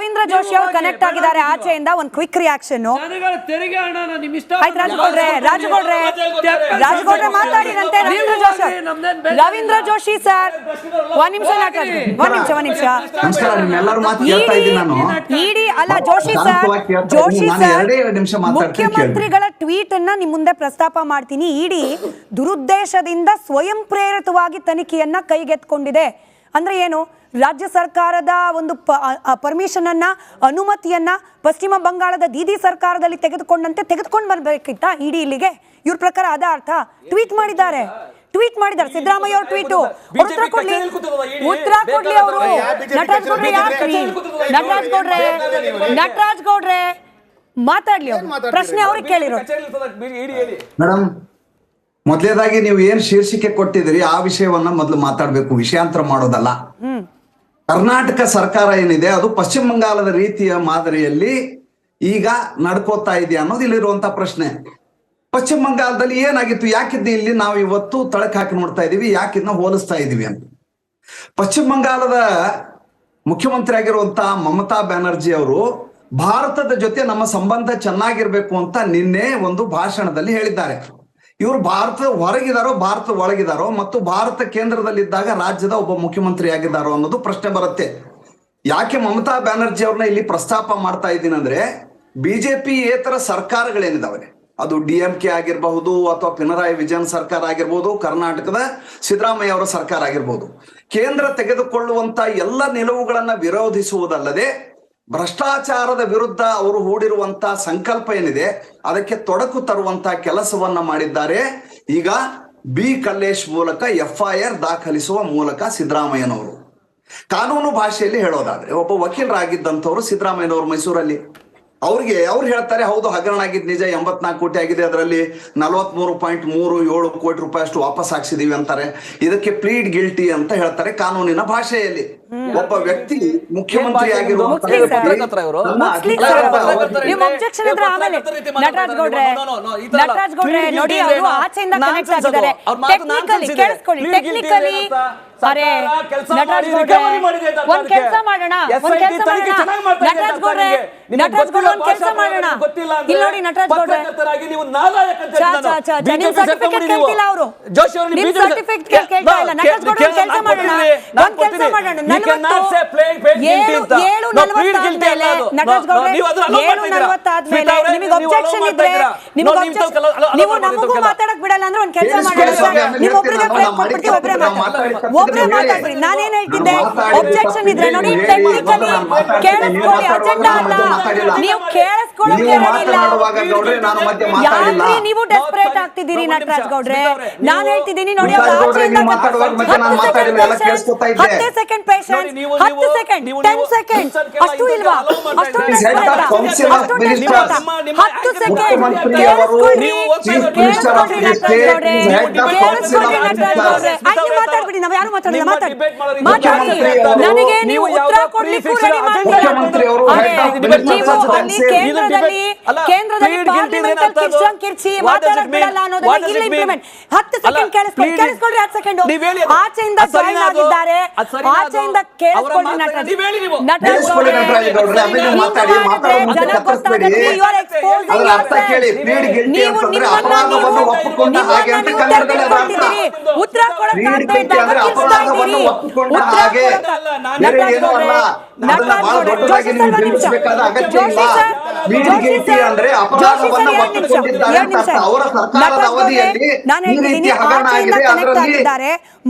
ರವೀಂದ್ರ ಜೋಶಿ ಅವರು ಕನೆಕ್ಟ್ ಆಗಿದ್ದಾರೆ ಆಚೆಯಿಂದ ಒಂದು ಕ್ವಿಕ್ ರಿಯಾಕ್ಷನ್ ತೆರಿಗೆ ಹಣನ ನಿಮ್ ಇಷ್ಟ ಆಯ್ತು ರಾಜಗೌಡ್ರೆ ರಾಜಗೌಡ್ರೆ ರಾಜಗೌಡ್ರೆ ಮಾತಾಡಿರಂತೆ ರವೀಂದ್ರ ಜೋಶಿ ರವೀಂದ್ರ ಜೋಶಿ ಸರ್ ಒಂದ್ ನಿಮಿಷ ನಾಟರಾಜ್ ಒಂದ್ ನಿಮಿಷ ಒಂದ್ ನಿಮಿಷ. ಇಡಿ ನಿಮ್ಮೆಲ್ಲರ ಮಾತು ಕೇಳ್ತಾ ಇದ್ದೀನಿ ನಾನು. ಇಡೀ ಅಲ್ಲ ಜೋಶಿ ಸರ್ ಜೋಶಿ ಸರ್ ನಿಮಿಷ ಮಾತಾಡ್ತೀನಿ ಮುಖ್ಯಮಂತ್ರಿಗಳ ಟ್ವೀಟ್ ಅನ್ನ ನಿಮ್ ಮುಂದೆ ಪ್ರಸ್ತಾಪ ಮಾಡ್ತೀನಿ. ಇಡಿ ದುರುದ್ದೇಶದಿಂದ ಸ್ವಯಂ ಪ್ರೇರಿತವಾಗಿ ತನಿಖೆಯನ್ನ ಕೈಗೆತ್ಕೊಂಡಿದೆ ಅಂದ್ರೆ ಏನು? ರಾಜ್ಯ ಸರ್ಕಾರದ ಒಂದು ಪರ್ಮಿಷನ್ ಅನ್ನ ಅನುಮತಿಯನ್ನ ಪಶ್ಚಿಮ ಬಂಗಾಳದ ದೀದಿ ಸರ್ಕಾರದಲ್ಲಿ ತೆಗೆದುಕೊಂಡಂತೆ ತೆಗೆದುಕೊಂಡು ಬರ್ಬೇಕಿತ್ತ ಇಡಿ ಇಲ್ಲಿಗೆ. ಇವ್ರ ಪ್ರಕಾರ ಅದ ಅರ್ಥ. ಟ್ವೀಟ್ ಮಾಡಿದ್ದಾರೆ. ಟ್ವೀಟ್ ಮಾಡಿದ್ದಾರೆ. ಸಿದ್ದರಾಮಯ್ಯ ಅವ್ರ ಟ್ವೀಟ್ ಉತ್ತರ ಕೊಡ್ಲಿ ಉತ್ತರ ಕೊಡ್ಲಿ ಅವರು ನಟರಾಜ್ ಗೌಡ್ರೆ ಯಾಕ್ರಿ ನಟರಾಜ್ ಗೌಡ್ರೆ ನಟರಾಜ್ ಗೌಡ್ರೆ ಮಾತಾಡ್ಲಿ ಅವ್ರು. ಪ್ರಶ್ನೆ ಅವ್ರಿಗೆ ಕೇಳಿರೋ ಮೇಡಮ್ ಮೊದಲೇದಾಗಿ ನೀವು ಏನ್ ಶೀರ್ಷಿಕೆ ಕೊಟ್ಟಿದ್ರಿ ಆ ವಿಷಯವನ್ನ ಮೊದಲು ಮಾತಾಡ್ಬೇಕು ವಿಷಯಾಂತರ ಮಾಡೋದಲ್ಲ. ಕರ್ನಾಟಕ ಸರ್ಕಾರ ಏನಿದೆ, ಅದು ಪಶ್ಚಿಮ ಬಂಗಾಳದ ರೀತಿಯ ಮಾದರಿಯಲ್ಲಿ ಈಗ ನಡ್ಕೋತಾ ಇದೆ ಅನ್ನೋದು ಇಲ್ಲಿರುವಂತ ಪ್ರಶ್ನೆ. ಪಶ್ಚಿಮ ಬಂಗಾಳದಲ್ಲಿ ಏನಾಗಿತ್ತು ಯಾಕಿದ್ದು ಇಲ್ಲಿ ನಾವು ಇವತ್ತು ತಳಕ ಹಾಕಿ ನೋಡ್ತಾ ಇದೀವಿ, ಯಾಕಿದ್ನ ಹೋಲಿಸ್ತಾ ಇದೀವಿ ಅಂತ. ಪಶ್ಚಿಮ ಬಂಗಾಳದ ಮುಖ್ಯಮಂತ್ರಿ ಆಗಿರುವಂತ ಮಮತಾ ಬ್ಯಾನರ್ಜಿ ಅವರು, ಭಾರತದ ಜೊತೆ ನಮ್ಮ ಸಂಬಂಧ ಚೆನ್ನಾಗಿರ್ಬೇಕು ಅಂತ ನಿನ್ನೆ ಒಂದು ಭಾಷಣದಲ್ಲಿ ಹೇಳಿದ್ದಾರೆ. ಇವರು ಭಾರತದ ಹೊರಗಿದಾರೋ ಭಾರತ ಒಳಗಿದಾರೋ ಮತ್ತು ಭಾರತ ಕೇಂದ್ರದಲ್ಲಿದ್ದಾಗ ರಾಜ್ಯದ ಒಬ್ಬ ಮುಖ್ಯಮಂತ್ರಿ ಆಗಿದ್ದಾರೋ ಅನ್ನೋದು ಪ್ರಶ್ನೆ ಬರುತ್ತೆ. ಯಾಕೆ ಮಮತಾ ಬ್ಯಾನರ್ಜಿ ಅವ್ರನ್ನ ಇಲ್ಲಿ ಪ್ರಸ್ತಾಪ ಮಾಡ್ತಾ ಇದ್ದೀನಿ ಅಂದ್ರೆ ಬಿಜೆಪಿ ಏತರ ಸರ್ಕಾರಗಳೇನಿದಾವೆ? ಅದು ಡಿ ಎಂ ಕೆ ಆಗಿರಬಹುದು ಅಥವಾ ಪಿನರಾಯಿ ವಿಜಯನ್ ಸರ್ಕಾರ ಆಗಿರ್ಬೋದು, ಕರ್ನಾಟಕದ ಸಿದ್ದರಾಮಯ್ಯ ಅವರ ಸರ್ಕಾರ ಆಗಿರ್ಬೋದು. ಕೇಂದ್ರ ತೆಗೆದುಕೊಳ್ಳುವಂತ ಎಲ್ಲ ನಿಲುವುಗಳನ್ನ ವಿರೋಧಿಸುವುದಲ್ಲದೆ ಭ್ರಷ್ಟಾಚಾರದ ವಿರುದ್ಧ ಅವರು ಹೂಡಿರುವಂತಹ ಸಂಕಲ್ಪ ಏನಿದೆ, ಅದಕ್ಕೆ ತೊಡಕು ತರುವಂತಹ ಕೆಲಸವನ್ನ ಮಾಡಿದ್ದಾರೆ. ಈಗ ಬಿ ಕಲ್ಲೇಶ್ ಮೂಲಕ ಎಫ್ ಐ ಆರ್ ದಾಖಲಿಸುವ ಮೂಲಕ ಸಿದ್ದರಾಮಯ್ಯನವರು. ಕಾನೂನು ಭಾಷೆಯಲ್ಲಿ ಹೇಳೋದಾದ್ರೆ, ಒಬ್ಬ ವಕೀಲರಾಗಿದ್ದಂಥವ್ರು ಸಿದ್ದರಾಮಯ್ಯನವರು ಮೈಸೂರಲ್ಲಿ. ಅವ್ರಿಗೆ, ಅವ್ರು ಹೇಳ್ತಾರೆ, ಹೌದು, ಹಗರಣ ಆಗಿದ್ ನಿಜ, ಎಂಬತ್ನಾಲ್ಕು ಕೋಟಿ ಆಗಿದೆ, ಅದರಲ್ಲಿ ನಲವತ್ಮೂರು ಪಾಯಿಂಟ್ ಮೂರು ಏಳು ಕೋಟಿ ರೂಪಾಯಿ ಅಷ್ಟು ವಾಪಸ್ ಹಾಕ್ಸಿದೀವಿ ಅಂತಾರೆ. ಇದಕ್ಕೆ ಪ್ಲೀಡ್ ಗಿಲ್ಟಿ ಅಂತ ಹೇಳ್ತಾರೆ ಕಾನೂನಿನ ಭಾಷೆಯಲ್ಲಿ. ಒಬ್ಬ ವ್ಯಕ್ತಿ ಮುಖ್ಯಮಂತ್ರಿ ನೋಡಿ ಅವರು ಆಚೆಯಿಂದ ಕನೆಕ್ಟ್ ಆಗಿದ್ದಾರೆ. ಟೆಕ್ನಿಕಲಿ ಕೇಳಿಸ್ಕೊಳ್ಳಿ. ಟೆಕ್ನಿಕಲಿ ಅರೆ ನಟರಾಜ್ ಗೌಡ್ರೆ ಒಂದ್ ಕೆಲಸ ಮಾಡೋಣ ನೀವು ನಮಗೂ ಮಾತಾಡಕ್ ಬಿಡಲ್ಲ ಅಂದ್ರೆ ಒಂದ್ ಕೆಲಸ ಒಬ್ರೇ ಮಾತಾಡ್ರಿ ನಾನೇನ್ ಹೇಳ್ತಿದ್ದೆ ನಾನು ಇದ್ರೆ ನೋಡಿ ಟೆಕ್ನಿಕಲಿ ಕೇಳಿಸ್ಕೊಳ್ಳಿ ನೀವು ಅಜೆಂಡಾ ಅಲ್ಲ ನೀವು ಕೇಳಿಸ್ಕೊಳ್ಳೋಕೆ ನೀವು ಡೆಸ್ಪರೇಟ್ ಆಗ್ತಿದ್ದೀರಿ ನಟರಾಜ್ ಗೌಡ್ರೆ ನಾನ್ ಹೇಳ್ತಿದ್ದೀನಿ ನೋಡಿ ಅವ್ರು ಆಚೆಯಿಂದ. ಹತ್ತು ಸೆಕೆಂಡ್ ಪೇಷನ್ಸ್ ಹತ್ತು ಸೆಕೆಂಡ್ ಟೆನ್ ಸೆಕೆಂಡ್ ಅಷ್ಟು ಇಲ್ವಾ? ಹತ್ತು ಸೆಕೆಂಡ್ ಮಾತಾಡ್ಬಿಡಿ ನಾವು ಯಾರು ಮಾತಾಡಿಲ್ಲ ಮಾತಾಡಿ ನನಗೆ ನೀವು ಉತ್ತರ ಕೊಡ್ಲಿಕ್ಕೂ ರೆಡಿ ನೀವು ಅಲ್ಲಿ ಕೇಂದ್ರದಲ್ಲಿ ಕೇಂದ್ರದಲ್ಲಿ ಪಾರ್ಲಿಮೆಂಟ್ ಕಿರ್ಚಿ ಮಾತಾಡಕ್ ಬಿಡಲ್ಲ ಅನ್ನೋದನ್ನ ಇಲ್ಲ? ಇಂಪ್ಲಿಮೆಂಟ್ ಹತ್ತು ಸೆಕೆಂಡ್ ಕೇಳಿಸ್ಕೊಳ್ಳಿ plead- ಕೇಳಿಸ್ಕೊಳ್ಳಿ ಹತ್ತು ಸೆಕೆಂಡ್. ಆಚೆಯಿಂದ ಜಾಯಿನ್ ಆಗಿದ್ದಾರೆ ಆಚೆಯಿಂದ ಕೇಳಿಸ್ಕೊಳ್ಳಿ ಜನ ಗೊತ್ತಾಗುತ್ತೆ, ನೀವು ನಿಮ್ಮನ್ನ. ಉತ್ತರ ಇದ್ದಾಗ ನಾನು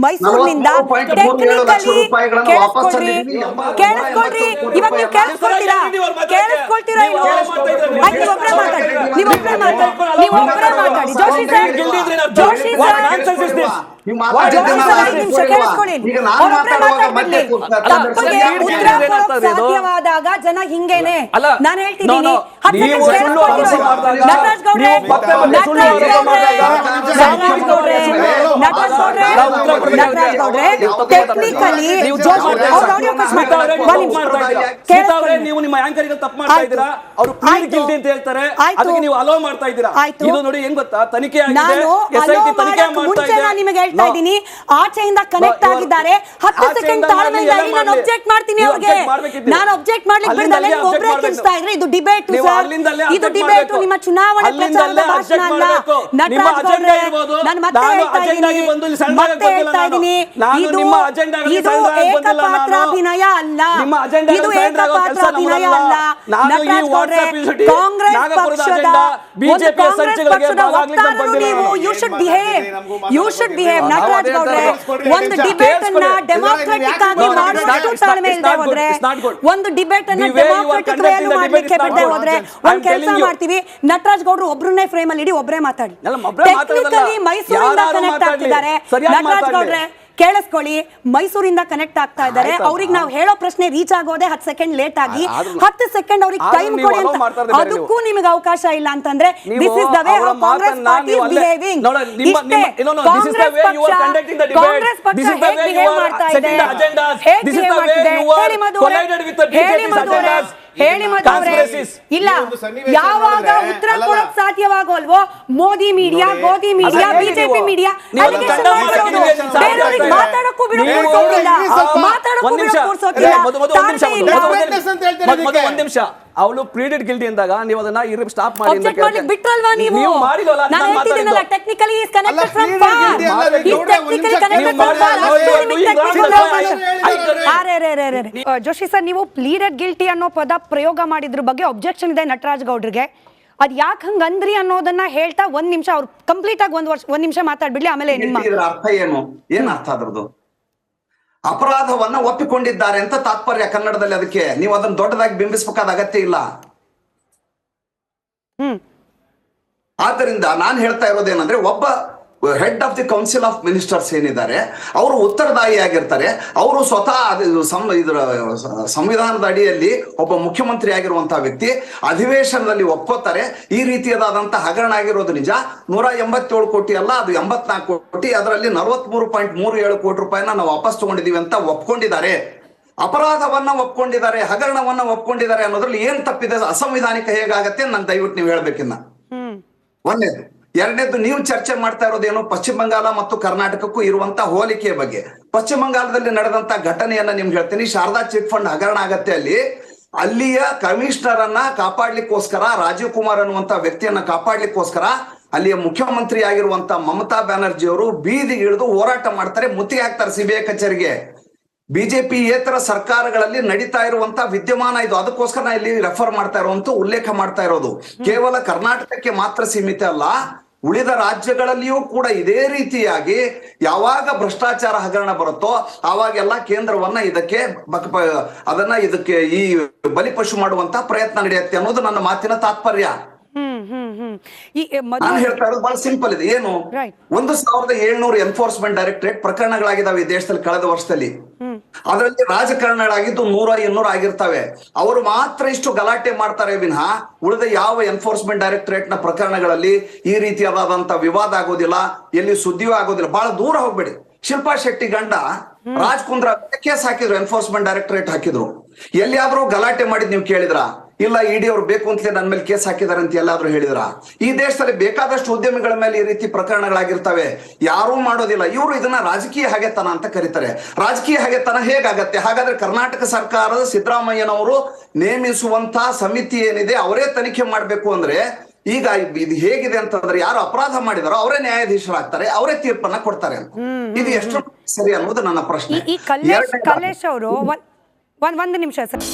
ಮೈಸೂರಿನಿಂದ 44.37 ಲಕ್ಷ ಟೆಕ್ನಿಕಲಿ ಕೇಳಿಸ್ಕೊಳ್ರಿ. ಕೇಳಿಸ್ಕೊಳ್ರಿ. ಇವಾಗ ನೀವು ಕೇಳಿಸ್ಕೊಳ್ತೀರಾ? ಕೇಳಿಸ್ಕೊಳ್ತೀರಾ ಇಲ್ವೋ ನೀವು ಒಬ್ಬರೇ ಮಾತಾಡಿ. ನೀವು ಒಬ್ಬರೇ ಮಾತಾಡಿ. ನೀವು ಒಬ್ಬರೇ ಮಾತಾಡಿ. Joshi sir Joshi sir. ಸಾಧ್ಯವಾದಾಗ ಜನ ಹಿಂಗೇನೆ. ನಾನು ಹೇಳ್ತಿದ್ದೀನಿ. ನಟರಾಜ್ ಗೌಡ್ರೆ. ನಟರಾಜ್ ಗೌಡ್ರೆ. ಟೆಕ್ನಿಕಲಿ ನೀವು ಇದ್ದೀರಾ. ನಿಮ್ಮ ಆಂಕರ್ ತಪ್ಪು ಮಾಡ್ತಾ. ಇದ್ದೀರಾ? ಅವರು ಪ್ಲೀಡ್. ಗಿಲ್ಟಿ ಅಂತ ಹೇಳ್ತಾರೆ. ಅದಕ್ಕೆ ನೀವು ಅಲೋ ಮಾಡ್ತಾ ಇದ್ದೀರಾ. ಇದು ನೋಡಿ ಹೆಂಗ್ ಗೊತ್ತಾ? ತನಿಖೆ ಆಗಿದೆ. ನಾನು ಎಸ್ ಐ ತನಿಖೆ ಮಾಡ್ತಾ ಇದೆ ನಾನು ನಿಮಗೆ ಹೇಳ್ತಾ ಇದ್ದೀನಿ. ಆಚೆಯಿಂದ ಕನೆಕ್ಟ್ ಆಗಿದ್ದಾರೆ. ಹತ್ತು ಆಚೆಯಿಂದ ಸೆಕೆಂಡ್ ಮಾಡ್ಲಿ, ತಾಳ್ಮೆಯಿಂದ ನಾನು. ಅಬ್ಜೆಕ್ಟ್ ಮಾಡ್ತೀನಿ ಅವ್ರಿಗೆ. ನಾನು ಅಬ್ಜೆಕ್ಟ್ ಮಾಡ್ಲಿಕ್ಕೆ ಅಲ್ಲೇ ಒಬ್ಬರೇ ಕಿಂಚ್ತಾ ಇದ್ರೆ. ಇದು ಡಿಬೇಟ್ ಸರ್ ಇದು ಡಿಬೇಟ್ ನಿಮ್ಮ ಚುನಾವಣೆ ಪ್ರಚಾರದ ಭಾಷಣ ಅಲ್ಲ. ನಟರಾಜ್ ಗೌಡ್ರೆ ನಾನು ಮತ್ತೆ ಹೇಳ್ತಾ agenda ಗೆ ಇದ್ದೀನಿ ಬಂದು ಇಲ್ಲಿ ಮತ್ತೆ ಹೇಳ್ತಾ ನಾನು. ಇದು ಅಲ್ಲ ಇದು ಅಲ್ಲ ನಟರಾಜ್ ಗೌಡ್ರೆ ಕಾಂಗ್ರೆಸ್ ಪಕ್ಷದ ಕಾಂಗ್ರೆಸ್ ಪಕ್ಷದ ವಕ್ತಾರರು ಬಂದಿಲ್ಲ ನೀವು ನಾನು. You should behave you should behave Nataraj ಗೌಡ್ರೆ ಒಂದು. ಡಿಬೇಟ್ ಅನ್ನ ಡೆಮಾಕ್ರೆಟಿಕ್ ಆಗಿ ಮಾಡುವಷ್ಟು ತಾಳ್ಮೆ ಇಲ್ಲದೆ ಹೋದ್ರೆ. ಒಂದು ಡಿಬೇಟ್ ಅನ್ನ ಡೆಮಾಕ್ರೆಟಿಕ್ ಮಾಡ್ಲಿಕ್ಕೆ not ಬಿಡದೆ ಹೋದ್ರೆ ಒಂದ್ ಕೆಲಸ ಮಾಡ್ತೀವಿ ನಟರಾಜ್ ಗೌಡ್ರು ಒಬ್ರನ್ನೇ ಫ್ರೇಮ್ ಅಲ್ಲಿ ಇಡಿ ಒಬ್ರೇ ಮಾತಾಡಿ ಅಲ್ಲ, ಒಬ್ರೇ ಮಾತಾಡೋದಲ್ಲ. ಟೆಕ್ನಿಕಲಿ ಮೈಸೂರಿಂದ ಕನೆಕ್ಟ್ ಸರಿಯಾಗಿ ನಟರಾಜ್. ಗೌಡ್ರೆ ಕೇಳಿಸ್ಕೊಳ್ಳಿ ಮೈಸೂರಿಂದ ಕನೆಕ್ಟ್ ಆಗ್ತಾ ಇದ್ದಾರೆ. ಅವ್ರಿಗೆ ನಾವು ಹೇಳೋ ಪ್ರಶ್ನೆ ರೀಚ್ ಆಗೋದೆ ಹತ್ತು ಸೆಕೆಂಡ್ ಲೇಟ್ ಆಗಿ ಹತ್ತು ಸೆಕೆಂಡ್ ಅವ್ರಿಗೆ ಟೈಮ್ ಕೊಡಿ ಅಂತ. ಅದಕ್ಕೂ ನಿಮಗೆ ಅವಕಾಶ ಇಲ್ಲ ಅಂತಂದ್ರೆ this is the way how Congress party behaving. Congress ಪಕ್ಷ ಹೇಗೆ ಬಿಹೇವ್ ಮಾಡ್ತಾ ಇದೆ. ಹೇಗೆ ಬಿಹೇವ್ ಮಾಡ್ತಿದೆ ಹೇಳಿ ಮಧು ಹೇಳಿ ಮಧು. ಹೇಳಿ ಇಲ್ಲ. ಯಾವಾಗ ಉತ್ತರ ಕೊಡಕ್ ಸಾಧ್ಯವಾಗೋಲ್ವೋ Modi media Modi media BJP media ಮಾತಾಡಕ್ಕೂ ಬಿಡೋದಿಲ್ಲ ಮಾತಾಡಕ್ಕೂ ಒಂದ್ ನಿಮಿಷ. ಬಿಡೋ ಕೂರ್ಸೋಕಿಲ್ಲ. ಮಧು ಮಧು ಒಂದ್ ನಿಮಿಷ. ಅವಳು ಪ್ರೀಡೆಡ್ ಗಿಲ್ಟಿ ಅಂದಾಗ ನೀವು ಅದನ್ನ ಇರ್ ಸ್ಟಾಪ್ ಮಾಡಿ ಅಂತ Object ಮಾಡ್ಲಿಕ್ಕೆ ಬಿಟ್ರಲ್ವಾ ನೀವು? ನೀವು ಮಾಡಿಲ್ವಲ್ಲ ನಾನು ಹೇಳ್ತಿದ್ದೀನಲ್ಲ ಮಾತಾಡಿದ್ದು. ಅಲ್ಲ, ಒಂದ್ ನಿಮಿಷ ನೀವು ನೋಡಿ, ಅರೆ, ಅರೆ, ಅರೆ, ಅರೆ. ಆ, ಜೋಶಿ ಸರ್ ನೀವು ಪ್ಲೀಡೆಡ್ ಗಿಲ್ಟಿ ಅನ್ನೋ ಪದ ಪ್ರಯೋಗ ಮಾಡಿದ್ರ ಬಗ್ಗೆ ಅಬ್ಜೆಕ್ಷನ್ ಇದೆ ನಟರಾಜ್ ಗೌಡ್ರಿಗೆ. ಅದ್ ಯಾಕೆ ಹಂಗ ಅಂದ್ರಿ ಅನ್ನೋದನ್ನ ಹೇಳ್ತಾ ಒಂದ್ ನಿಮಿಷ ಅವ್ರು ಕಂಪ್ಲೀಟ್ ಆಗಿ ಒಂದ್ ವರ್ಷ ಒಂದ್ ನಿಮಿಷ ಮಾತಾಡ್ಬಿಡ್ಲಿ ಆಮೇಲೆ ನಿಮ್ಮ ಇದರ ಅರ್ಥ ಏನು? ಏನ್ ಅರ್ಥ ಅದ್ರದ್ದು? ಅಪರಾಧವನ್ನ ಒಪ್ಪಿಕೊಂಡಿದ್ದಾರೆ ಅಂತ ತಾತ್ಪರ್ಯ ಕನ್ನಡದಲ್ಲಿ ಅದಕ್ಕೆ. ನೀವು ಅದನ್ನ ದೊಡ್ಡದಾಗಿ ಬಿಂಬಿಸಬೇಕಾದ ಅಗತ್ಯ ಇಲ್ಲ. ಹ್ಮ್. ಆದ್ದರಿಂದ ನಾನು ಹೇಳ್ತಾ ಇರೋದೇನಂದ್ರೆ ಒಬ್ಬ head of the council of ministers ಏನಿದ್ದಾರೆ ಅವರು ಉತ್ತರದಾಯಿ ಆಗಿರ್ತಾರೆ ಅವರು ಸ್ವತಃ ಇದರ ಸಂವಿಧಾನದ ಅಡಿಯಲ್ಲಿ ಒಬ್ಬ ಮುಖ್ಯಮಂತ್ರಿ ಆಗಿರುವಂತಹ ವ್ಯಕ್ತಿ ಅಧಿವೇಶನದಲ್ಲಿ ಒಪ್ಕೋತಾರೆ. ಈ ರೀತಿಯಾದಂತಹ ಹಗರಣ ಆಗಿರೋದು ನಿಜ. ನೂರ ಎಂಬತ್ತೇಳು ಕೋಟಿ ಅಲ್ಲ ಅದು ಎಂಬತ್ನಾಲ್ಕು ಕೋಟಿ. ಅದರಲ್ಲಿ ನಲವತ್ಮೂರು ಪಾಯಿಂಟ್ ಮೂರು ಏಳು ಕೋಟಿ ರೂಪಾಯಿನ ನಾವು ವಾಪಸ್ ತಗೊಂಡಿದೀವಿ ಅಂತ ಒಪ್ಕೊಂಡಿದ್ದಾರೆ. ಅಪರಾಧವನ್ನ ಒಪ್ಕೊಂಡಿದ್ದಾರೆ ಹಗರಣವನ್ನ ಒಪ್ಕೊಂಡಿದ್ದಾರೆ ಅನ್ನೋದ್ರಲ್ಲಿ ಏನ್ ತಪ್ಪಿದೆ ಅಸಂವಿಧಾನಿಕ ಹೇಗಾಗತ್ತೆ ನಾನು ದಯವಿಟ್ಟು ನೀವು ಹೇಳ್ಬೇಕಿನ್ನ. ಒಂದೇದು. ಎರಡನೇದು ನೀವು ಚರ್ಚೆ ಮಾಡ್ತಾ ಇರೋದೇನು ಪಶ್ಚಿಮ ಬಂಗಾಳ ಮತ್ತು ಕರ್ನಾಟಕಕ್ಕೂ ಇರುವಂತ ಹೋಲಿಕೆಯ ಬಗ್ಗೆ. ಪಶ್ಚಿಮ ಬಂಗಾಳದಲ್ಲಿ ನಡೆದಂತ ಘಟನೆಯನ್ನ ನಿಮ್ಗೆ ಹೇಳ್ತೀನಿ. ಶಾರದಾ ಚಿಟ್ ಫಂಡ್ ಹಗರಣ ಆಗತ್ತೆ ಅಲ್ಲಿ. ಅಲ್ಲಿಯ ಕಮಿಷನರ್ ಅನ್ನ ಕಾಪಾಡ್ಲಿಕ್ಕೋಸ್ಕರ, ರಾಜೀವ್ ಕುಮಾರ್ ಅನ್ನುವಂತ ವ್ಯಕ್ತಿಯನ್ನ ಕಾಪಾಡ್ಲಿಕ್ಕೋಸ್ಕರ ಅಲ್ಲಿಯ ಮುಖ್ಯಮಂತ್ರಿ ಆಗಿರುವಂತ ಮಮತಾ ಬ್ಯಾನರ್ಜಿ ಅವರು ಬೀದಿಗಿಳಿದು ಹೋರಾಟ ಮಾಡ್ತಾರೆ. ಮುತ್ತಿಗೆ ಹಾಕ್ತಾರೆ ಸಿಬಿಐ ಕಚೇರಿಗೆ. ಬಿಜೆಪಿ ಏತರ ಸರ್ಕಾರಗಳಲ್ಲಿ ನಡೀತಾ ಇರುವಂತ ವಿದ್ಯಮಾನ ಇದು. ಅದಕ್ಕೋಸ್ಕರ ನಾ ಇಲ್ಲಿ ರೆಫರ್ ಮಾಡ್ತಾ ಇರುವಂತ ಉಲ್ಲೇಖ ಮಾಡ್ತಾ ಇರೋದು. ಕೇವಲ ಕರ್ನಾಟಕಕ್ಕೆ ಮಾತ್ರ ಸೀಮಿತ ಅಲ್ಲ ಉಳಿದ ರಾಜ್ಯಗಳಲ್ಲಿಯೂ ಕೂಡ ಇದೇ ರೀತಿಯಾಗಿ ಯಾವಾಗ ಭ್ರಷ್ಟಾಚಾರ ಹಗರಣ ಬರುತ್ತೋ ಆವಾಗೆಲ್ಲ ಕೇಂದ್ರವನ್ನ ಇದಕ್ಕೆ ಬಕ- ಅದನ್ನ ಇದಕ್ಕೆ ಈ ಬಲಿಪಶು ಮಾಡುವಂತ ಪ್ರಯತ್ನ ನಡೆಯುತ್ತೆ ಅನ್ನೋದು ನನ್ನ ಮಾತಿನ ತಾತ್ಪರ್ಯ. ಹ್ಮ್ ಹ್ಮ್ ಹ್ಮ್. ಈ ಮಧು ನಾನು ಹೇಳ್ತಾ ಇರೋದು ಬಹಳ ಸಿಂಪಲ್ ಇದೆ. ಏನು. ಒಂದು ಸಾವಿರದ ಏಳ್ನೂರು ಎನ್ಫೋರ್ಸ್ಮೆಂಟ್ ಡೈರೆಕ್ಟರೇಟ್ ಪ್ರಕರಣಗಳಾಗಿದ್ದಾವೆ ಈ ದೇಶದಲ್ಲಿ ಕಳೆದ ವರ್ಷದಲ್ಲಿ. ಅದರಲ್ಲಿ ರಾಜಕಾರಣಗಳಾಗಿದ್ದು ನೂರ ಇನ್ನೂರ ಆಗಿರ್ತವೆ. ಅವರು ಮಾತ್ರ ಇಷ್ಟು ಗಲಾಟೆ ಮಾಡ್ತಾರೆ ವಿನಃ ಉಳಿದ ಯಾವ ಎನ್ಫೋರ್ಸ್ಮೆಂಟ್ ಡೈರೆಕ್ಟರೇಟ್ನ ಪ್ರಕರಣಗಳಲ್ಲಿ ಈ ರೀತಿಯಾದಂತ ವಿವಾದ ಆಗೋದಿಲ್ಲ ಎಲ್ಲಿ ಸುದ್ದಿಯೂ ಆಗೋದಿಲ್ಲ. ಬಹಳ ದೂರ ಹೋಗ್ಬೇಡಿ. ಶಿಲ್ಪಾ ಶೆಟ್ಟಿ ಗಂಡ ರಾಜ್ ಕುಂದ್ರ ಕೇಸ್ ಹಾಕಿದ್ರು ಎನ್ಫೋರ್ಸ್ಮೆಂಟ್ ಡೈರೆಕ್ಟರೇಟ್ ಹಾಕಿದ್ರು. ಎಲ್ಲಿಯಾದ್ರೂ ಗಲಾಟೆ ಮಾಡಿದ್ ನೀವು ಕೇಳಿದ್ರ? ಇಲ್ಲ ಇಡಿ ಅವ್ರು ಬೇಕು ಅಂತಲೇ ನನ್ನ ಮೇಲೆ ಕೇಸ್ ಹಾಕಿದ್ದಾರೆ ಅಂತ ಎಲ್ಲಾದ್ರೂ ಹೇಳಿದ್ರ? ಈ ದೇಶದಲ್ಲಿ ಬೇಕಾದಷ್ಟು ಉದ್ಯಮಿಗಳ ಮೇಲೆ ಈ ರೀತಿ ಪ್ರಕರಣಗಳಾಗಿರ್ತವೆ. ಯಾರೂ ಮಾಡೋದಿಲ್ಲ. ಇವರು ಇದನ್ನ ರಾಜಕೀಯ ಹಾಗೆತನ ಅಂತ ಕರೀತಾರೆ. ರಾಜಕೀಯ ಹಾಗೆತನ ಹೇಗಾಗತ್ತೆ? ಹಾಗಾದ್ರೆ ಕರ್ನಾಟಕ ಸರ್ಕಾರದ ಸಿದ್ದರಾಮಯ್ಯನವರು ನೇಮಿಸುವಂತ ಸಮಿತಿ ಏನಿದೆ ಅವರೇ ತನಿಖೆ ಮಾಡಬೇಕು ಅಂದ್ರೆ ಈಗ ಇದು ಹೇಗಿದೆ ಅಂತಂದ್ರೆ ಯಾರು ಅಪರಾಧ ಮಾಡಿದಾರೋ ಅವರೇ ನ್ಯಾಯಾಧೀಶರಾಗ್ತಾರೆ ಅವರೇ ತೀರ್ಪನ್ನ ಕೊಡ್ತಾರೆ ಅಂತ. ಇದು ಎಷ್ಟು ಸರಿ ಅನ್ನೋದು ನನ್ನ ಪ್ರಶ್ನೆ. ಕಲ್ಲೇಶ್ ಅವರು ಒಂದು ನಿಮಿಷ ಸರ್.